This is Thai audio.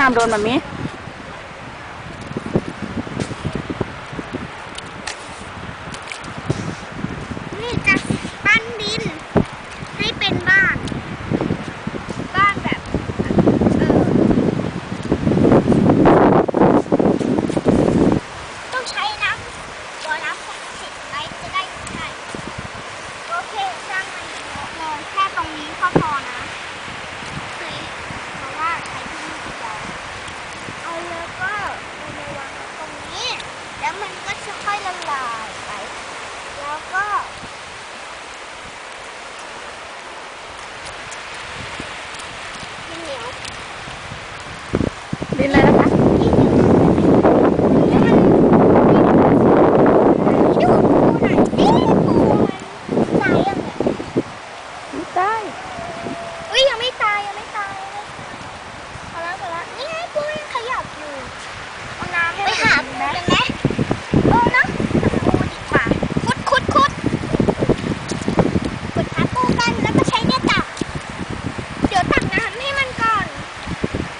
น้ำโดนแบบนี้นี่ปั้นดิน ให้เป็นบ้าน บ้านแบบเออต้องใช้น้ำบ่อน้ำศัสิจะได้ใช้โอเคสร้างยแค่ตรงนี้พอนะ แล้วมันก็จะค่อยละลายไป แล้วก็ดินเหนียวดินอะไรนยังไม่ตายยังไม่ตาย